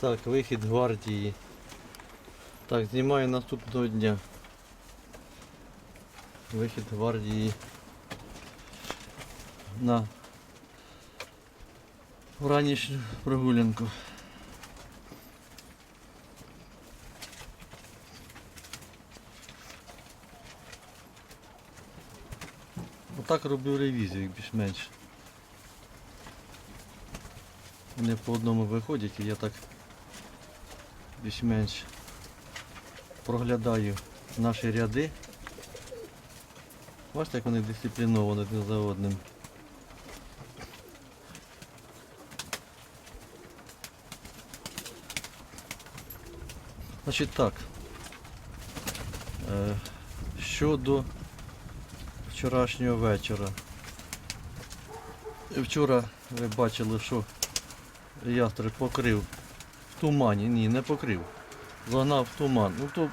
Так, вихід гвардії. Так, знімаю наступного дня. Вихід гвардії на ранішню прогулянку. Отак роблю ревізію, більш-менш. Вони по одному виходять і я так більш-менш проглядаю наші ряди. Бачите, як вони дисципліновані один за одним. Значить так. Е, щодо вчорашнього вечора. Вчора ви бачили, що ястреб покрив в тумані. Ні, не покрив. Загнав туман. Ну то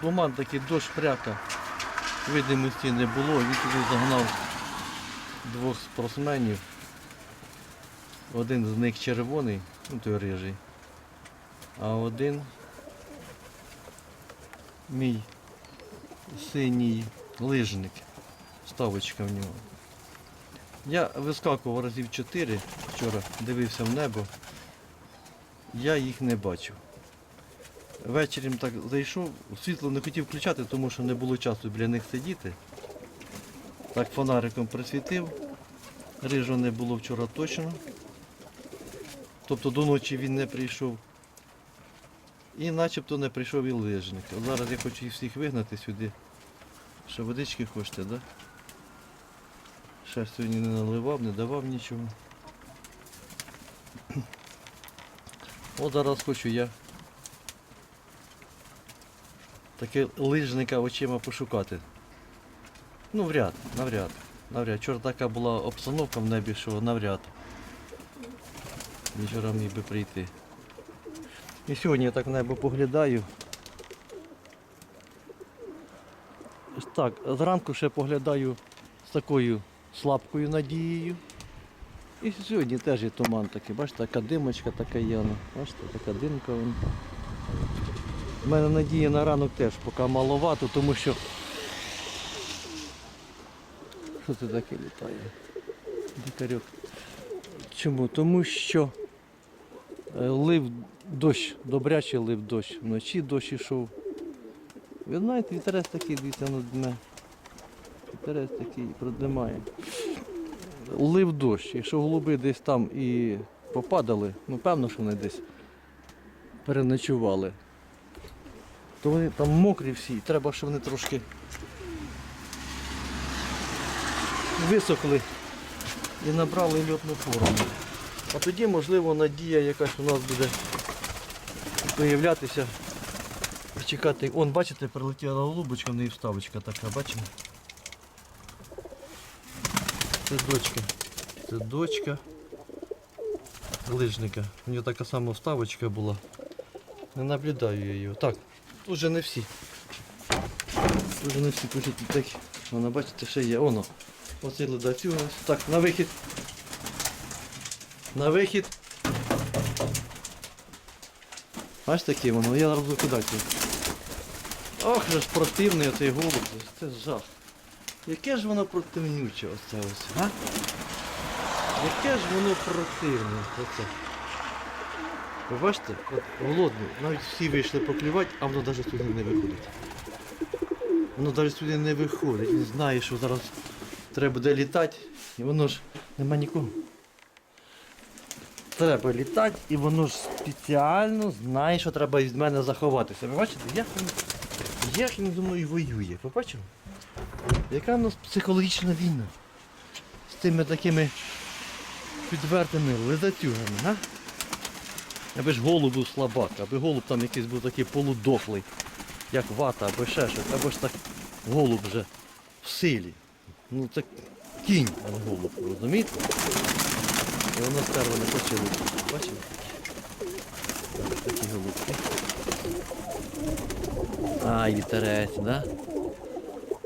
туман такий дощ пряка. Видимості не було, він туди загнав двох спортсменів. Один з них червоний, ну той рижий. А один мій синій лижник. Ставочка в нього. Я вискакував разів 4 вчора, дивився в небо. Я їх не бачив. Ввечері так зайшов, світло не хотів включати, тому що не було часу біля них сидіти. Так фонариком присвітив. Рижу не було вчора точно. Тобто до ночі він не прийшов. І начебто не прийшов і лижник. От зараз я хочу їх всіх вигнати сюди. Що водички хочете, так? Да? Ще сьогодні не наливав, не давав нічого. От зараз хочу я таке лижника очима пошукати. Ну, вряд, навряд. Навряд. Вчора така була обстановка в небі, що навряд. Вчора міг би прийти. І сьогодні я так в небо поглядаю. Так, зранку ще поглядаю з такою слабкою надією. І сьогодні теж є туман такий, бачите, така димочка така є. ну, Бачите, така димка. У мене надія на ранок теж поки маловато, тому що. Що це таке літає? Дикарьок. Чому? Тому що е, лив дощ, добрячий лив дощ. Вночі дощ ішов. Ви знаєте, вітерець такий, дивіться на дне. Вітерець такий продимає. Лив дощ. Якщо голуби десь там і попадали, ну певно, що вони десь переночували, то вони там мокрі всі, і треба, щоб вони трошки висохли і набрали льотну форму. А тоді, можливо, надія якась у нас буде появлятися. Чекати. Он, бачите, прилетіла голубочка, в неї вставочка така, бачите? Це дочка. Це дочка лижника. У нього така сама вставочка була. Не наблюдаю я її. Так, тут вже не всі. Тут вже не всі пишуть так. Вона, бачите, ще є. Оно. Оцей ледацю. Так, на вихід. На вихід. Ось таке воно, я зараз кидати. Ох, ж противний оцей голуб, це жах. Яке ж воно противнюче оце ось, а? Яке ж воно противне оце. Ви бачите, от голодний, навіть всі вийшли поклювати, а воно навіть сюди не виходить. Воно навіть сюди не виходить. Він знає, що зараз треба буде літати, і воно ж нема нікого. Треба літати, і воно ж спеціально знає, що треба від мене заховатися. Ви бачите, як він, як він зі мною воює. Ви бачили? Яка в нас психологічна війна з тими такими підвертими ледацюгами, а? Аби ж голуб був слабак, аби голуб там якийсь був такий полудохлий, як вата, або ще щось, або ж так голуб вже в силі. Ну це кінь, а не голуб, розумієте? І воно стерво не почали. Ось Такі голубки. Ай, вітерець, да?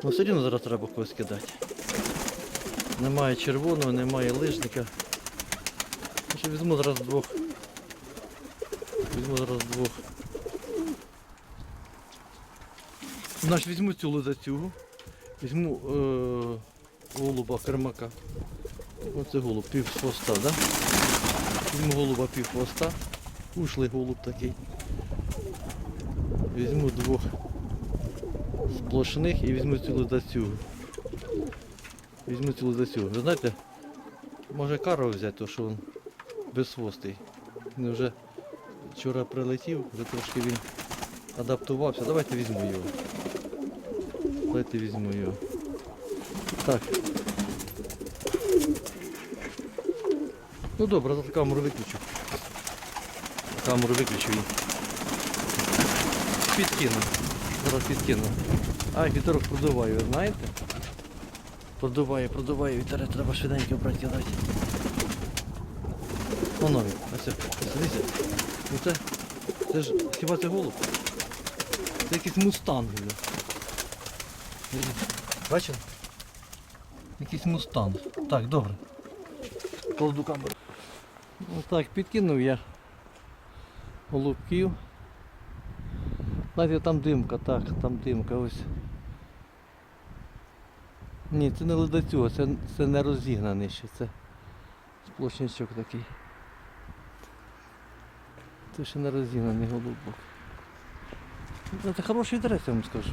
Ну все одно зараз треба когось кидати. Немає червоного, немає лижника. Ну, що візьму зараз двох Візьму зараз двох. Значить, візьму цю лозацюгу. Візьму е, голуба кермака. Оце голуб пів хвоста, да? Візьму голуба пів хвоста. Ушлий голуб такий. Візьму двох сплошних і візьму цю лозацюгу. Візьму цю лозацюгу. Ви знаєте, може кару взяти, то що він безхвостий. Він вже вчора прилетів, вже трошки він адаптувався. Давайте візьму його. Давайте візьму його. Так. Ну добре, зараз камеру виключу. Камеру виключу і підкину. Зараз підкину. А, вітерок продуває, ви знаєте? Продуває, продуває, вітерець треба швиденько брати дати. Воно він. Ось, ось, дивіться. Ну це, це ж, хіба це голуб? Це якийсь мустанг. Дивіться. Бачили? Якийсь мустанг. Так, добре. Кладу камеру. Ну так, підкинув я голубків. Знаєте, там димка, так, там димка ось. Ні, це не ледацюга, це, це не розігнаний ще, це сплошнячок такий. Це ще не розігнаний голубок. Ну, Це хороший інтерес, я вам скажу.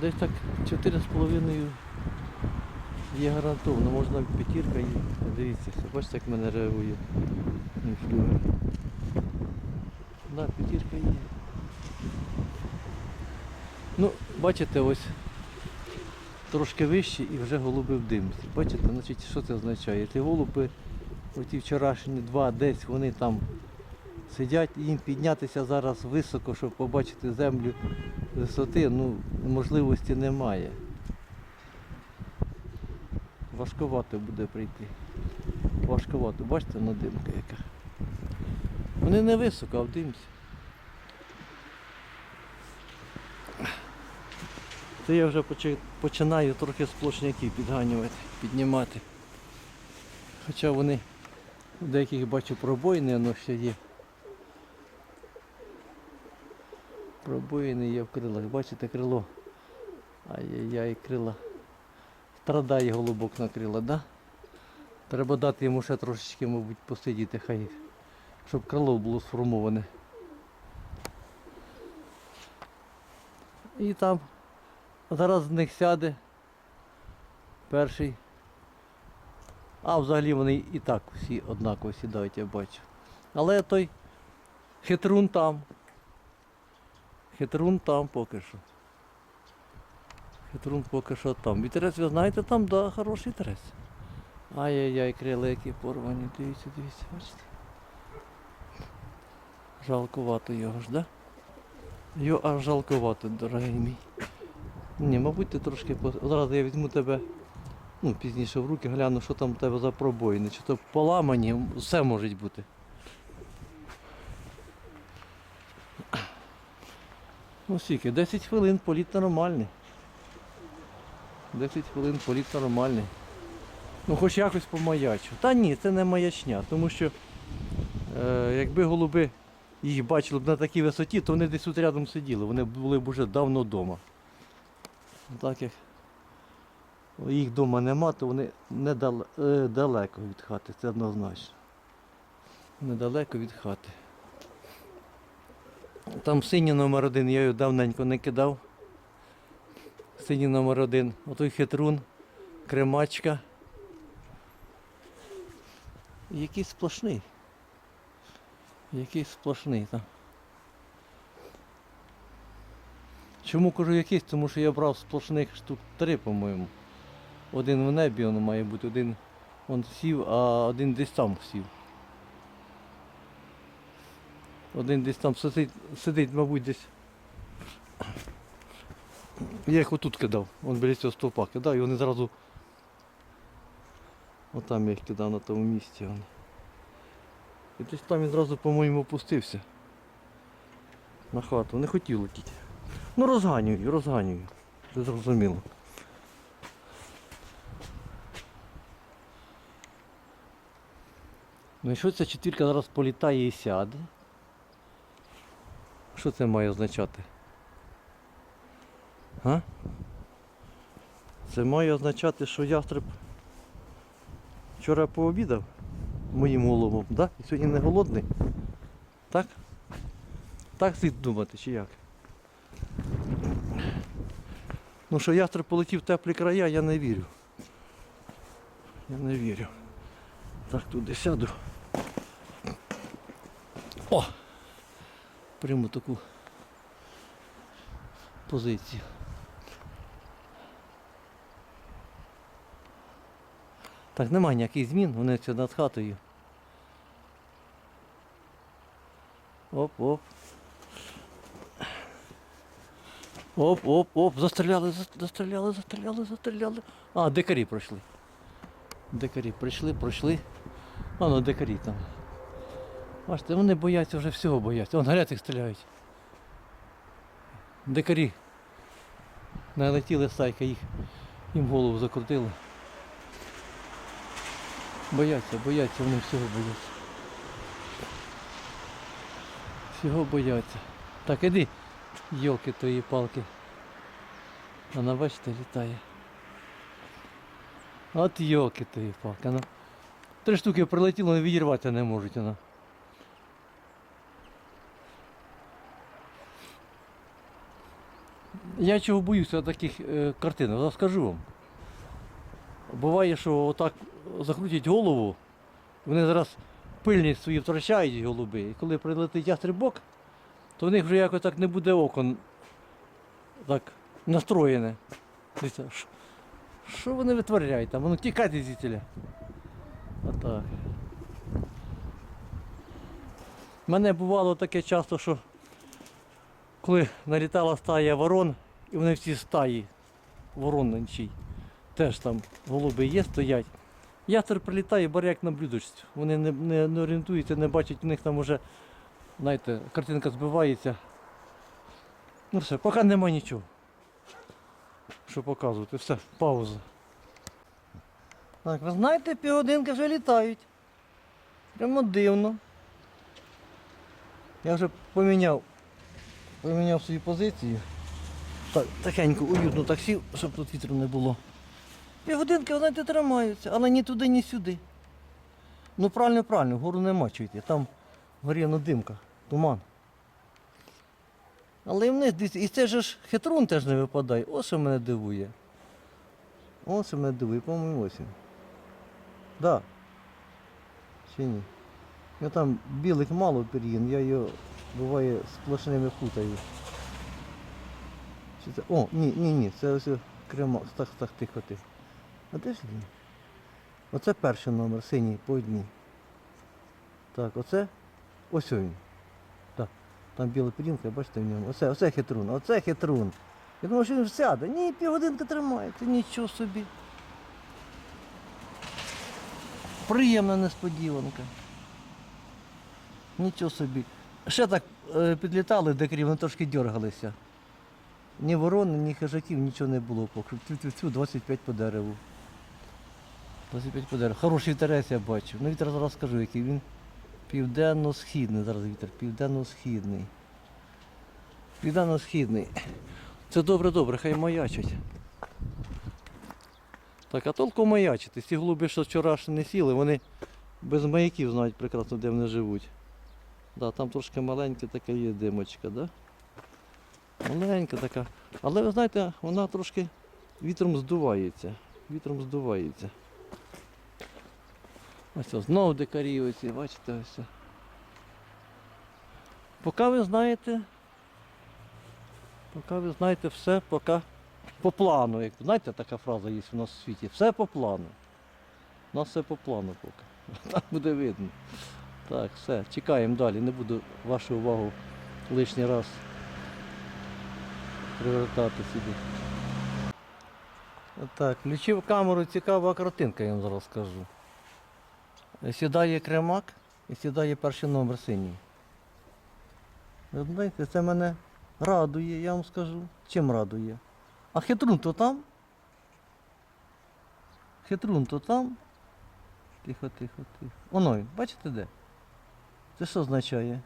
Десь так 4,5 є гарантовано, можна п'ятірка і дивіться, бачите, як мене реагує. Да, п'ятірка є. Ну, бачите, ось трошки вищі і вже голуби в димці. Бачите, значить, що це означає? Ці голуби, оті вчорашні два, десь вони там сидять їм піднятися зараз високо, щоб побачити землю висоти, ну, можливості немає. Важковато буде прийти. Важковато. Бачите, на димка яка. Вони не високо, а в димці. Це я вже починаю трохи сплошняки підганювати, піднімати. Хоча вони деяких бачу пробоїни, воно ще є. Пробоїни є в крилах. Бачите крило? Ай-яй-яй, крила. Страдає голубок на крила, да? Треба дати йому ще трошечки, мабуть, посидіти, хай, щоб крило було сформоване. І там зараз з них сяде перший. А взагалі вони і так всі однаково сідають, я бачу. Але той хитрун там. Хитрун там поки що. Хитрун поки що там. Вітерець, ви знаєте, там, да, хороший вітерець. Ай-яй-яй, крила які порвані. Дивіться, дивіться, бачите. Жалкувато його ж, да? Його аж жалкувато, дорогий мій. Ні, мабуть, ти трошки. Зараз я візьму тебе ну, пізніше в руки, гляну, що там у тебе за пробоїни. Чи то поламані, все може бути. Ну скільки, 10 хвилин політ нормальний. 10 хвилин політ нормальний. Ну хоч якось помаячу. Та ні, це не маячня, тому що е, якби голуби їх бачили б на такій висоті, то вони десь тут рядом сиділи, вони були б уже давно вдома. Так як їх вдома нема, то вони недале, е, від хати, це однозначно. Недалеко від хати. Там синій номер один, я його давненько не кидав. Синій номер один. Отой хитрун, кремачка. Якийсь сплошний. Якийсь сплошний там. Чому кажу якийсь? Тому що я брав сплошних штук три, по-моєму. Один в небі воно має бути, один он сів, а один десь там сів. Один десь там сидить, сидить, мабуть, десь. Я їх отут кидав, он біля цього стовпа кидав, і вони зразу. Отам я їх кидав на тому місці. І десь там він зразу, по-моєму, опустився. На хату. Не хотів летіти. Ну розганюю, розганюю. Це зрозуміло. Ну і що ця четвірка зараз політає і сяде. Що це має означати? А? Це має означати, що ястреб вчора пообідав моїм головом, да? І сьогодні не голодний. Так? Так слід думати, чи як? Ну що ястреб полетів в теплі края, я не вірю. Я не вірю. Так, туди сяду. О! Прийму таку позицію. Так, немає ніяких змін, вони це над хатою. Оп-оп. Оп-оп-оп, застріляли, застріляли, застріляли, застріляли. А, дикарі пройшли. Дикарі прийшли, пройшли. А ну дикарі там. Бачите, вони бояться вже всього бояться. Вон гарячих стріляють. Дикарі. Налетіли стайка, їх їм голову закрутили. Бояться, бояться, вони всього бояться. Всього бояться. Так, іди, йолки тої палки. Вона, бачите, літає. От йолки тої палки. Вона. Три штуки прилетіло, але відірвати не можуть вона. Я чого боюся таких е, картин, я скажу вам. Буває, що отак закрутять голову, вони зараз пильність свою втрачають голуби, і коли прилетить ястребок, то в них вже якось так не буде окон так настроєне. Що- вони витворяють там? Воно тікайте звідтіля. Отак. Мене бувало таке часто, що коли налітала стая ворон, і вони всі стаї ворон на нічій, теж там голуби є, стоять. Ястер прилітає, бере як на блюдочці. Вони не, не, не орієнтуються, не бачать, у них там вже, знаєте, картинка збивається. Ну все, поки нема нічого. Що показувати, все, пауза. Так, ви знаєте, півгодинки вже літають. Прямо дивно. Я вже поміняв, поміняв свою позицію. Так, тихенько, уютно так сів, щоб тут вітру не було. Півгодинки, знаєте, тримаються, але ні туди, ні сюди. Ну правильно, правильно, вгору нема чуйти. Там горі ну, димка, туман. Але вниз, і це ж хитрун теж не випадає. Ось що мене дивує. Ось що мене дивує, по-моєму, ось він. Да. Чи ні? Я там білих мало пір'їн, я його буває сплошними путаю. Чи це? О, ні, ні, ні, це ось крема. Так, так, тихо, тихо. А де ж він? Оце перший номер, синій по одній. Так, оце. Ось він. Там біла пірінка, бачите в ньому. Оце, оце хитрун, оце хитрун. Я думав, що він сяде. Ні, півгодинки тримається, нічого собі. Приємна несподіванка. Нічого собі. Ще так е, підлітали, де крім, вони трошки дергалися. Ні ворон, ні хижаків, нічого не було. Цю 25 по дереву. 25 по дереву. Хороший вітерець я бачу. Ну вітер зараз скажу, який він. Південно-східний зараз вітер, південно-східний. Південно-східний. Це добре-добре, хай маячить. Так, а толку маячити. Ці голуби, що вчора ж не сіли, вони без маяків знають прекрасно, де вони живуть. Да, там трошки маленька така є димочка, да? Маленька така. Але ви знаєте, вона трошки вітром здувається. Вітром здувається. Ось ось знову дикарі оці, бачите ось. Поки ви знаєте, поки ви знаєте все, поки по плану. Як, знаєте, така фраза є у нас в світі. Все по плану. У нас все по плану поки. Там буде видно. Так, все, чекаємо далі. Не буду вашу увагу лишній раз привертати сюди. Так, включив камеру, цікава картинка, я вам зараз скажу. Сідає кремак і сідає перший номер синій. Ви знаєте, це мене радує, я вам скажу. Чим радує? А хитрун то там? Хитрун то там. Тихо, тихо, тихо. Оно бачите де? Це що означає?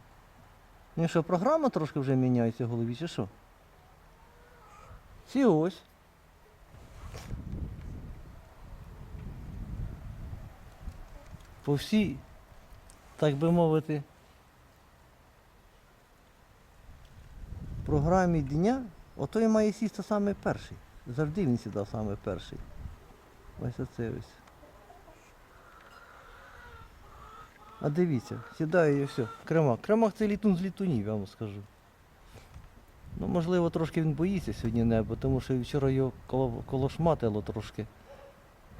Ну що, програма трошки вже міняється в голові, чи що? Ці ось. По всій, так би мовити, програмі дня, ото і має сісти саме перший. Завжди він сідав саме перший. Ось оце ось. А дивіться, сідає і все. Кремак. Кремак це літун з літунів, я вам скажу. Ну, можливо, трошки він боїться сьогодні небо, тому що вчора його коло- колошматило трошки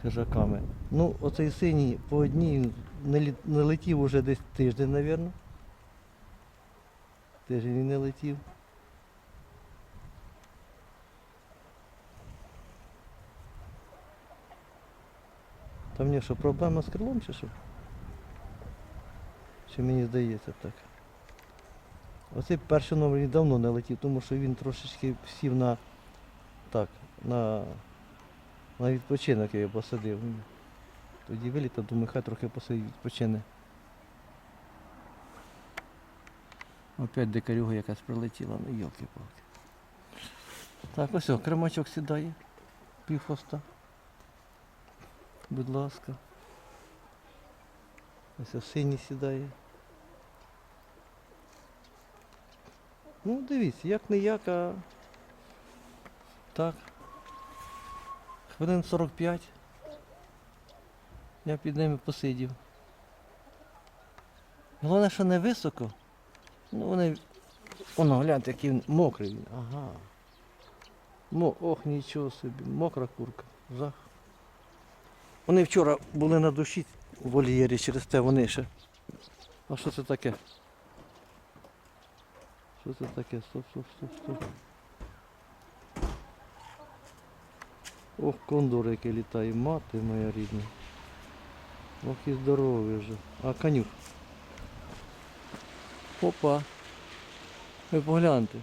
хижаками. Ну, оцей синій по одній не, летів уже десь тиждень, мабуть. Тиждень він не летів. Там нього що, проблема з крилом чи що? Чи мені здається так? Оцей перший номер давно не летів, тому що він трошечки сів на так, на, на відпочинок я його посадив. Тоді вилітав, думаю, хай трохи посидить, відпочине. Опять дикарюга якась прилетіла, ну йолки-палки. Так, ось кремачок сідає. Пів хвоста. Будь ласка. Ось синій сідає. Ну, дивіться, як не як, а так. Хвилин 45. Я під ними посидів. Головне, що не високо. Ну вони. Воно, гляньте, який він мокрий. Ага. Мо, ох, нічого собі, мокра курка. Жах. Вони вчора були на душі у вольєрі, через те вони ще. А що це таке? Що це таке? Стоп, стоп, стоп, стоп. Ох, кондор який літає, мати моя рідна. Ох і здоровий вже. А конюх. Опа. Ви погляньте.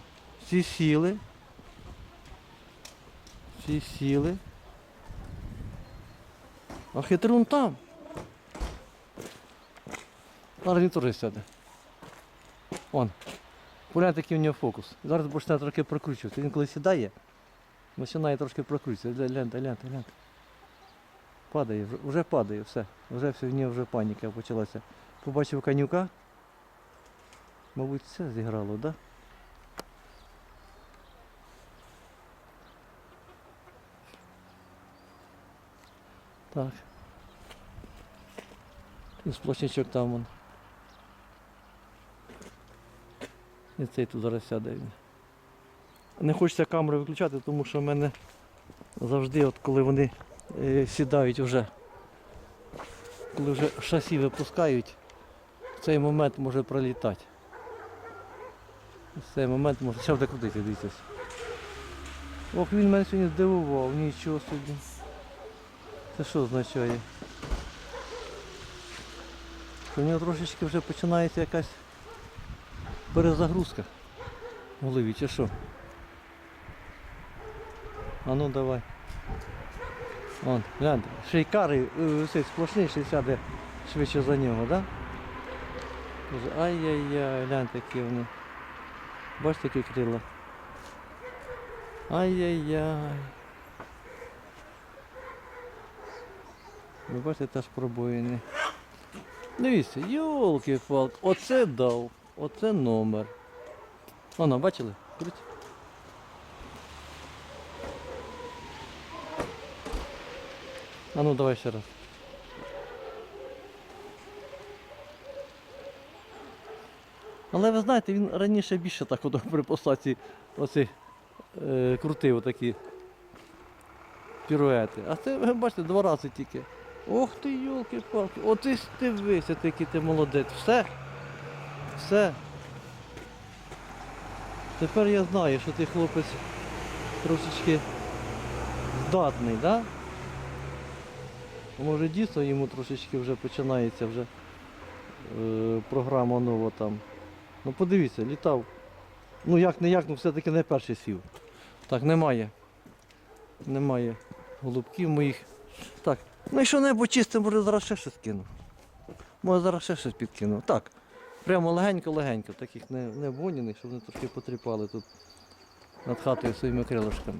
Всі сіли. Всі сіли. А хитрун там. Зараз він теж сяде. Он. Погляньте, який у нього фокус. Зараз почне трохи прокручувати. Він коли сідає, починає трошки прокручуватися. Гля- Гляньте, гляньте. Падає, вже падає, все. Вже все, в нього вже паніка почалася. Побачив конюка. Мабуть, це зіграло, так? Да? Так. І сплошнячок там вон. І цей тут зараз сяде він. Не хочеться камеру виключати, тому що в мене завжди, от коли вони е, сідають вже, коли вже шасі випускають, в цей момент може пролітати. В цей момент може. Ще буде крутити, дивіться. Ох, він мене сьогодні здивував, нічого собі. Це що означає? У нього трошечки вже починається якась перезагрузка в голові, чи що? А ну давай. Вон, гляньте, шейкари, е, сплошний ще сяде швидше за нього, так? Да? Ай-яй-яй, гляньте, які вони. Бачите, які крила? Ай-яй-яй. Ви бачите, теж пробоїни. Дивіться, йолки палки оце дав, оце номер. Воно, бачили? Круть. А ну давай ще раз. Але ви знаєте, він раніше більше так от при посадці оці е, крутив такі піруети. А це, ви бачите, два рази тільки. Ох ти, йолки-палки, от ти ж ти вися, який ти молодець. Все. Все. Тепер я знаю, що ти хлопець трошечки здатний, так? Да? Може дійсно йому трошечки вже починається вже е, програма нова там. Ну подивіться, літав. Ну як не як, ну все-таки не перший сів. Так, немає. Немає голубків моїх. Так, ну і що небо чисте, може зараз ще щось кину. Може зараз ще щось підкину. Так. Прямо легенько-легенько, таких не, не обгоняних, щоб вони трошки потріпали тут над хатою своїми крилишками.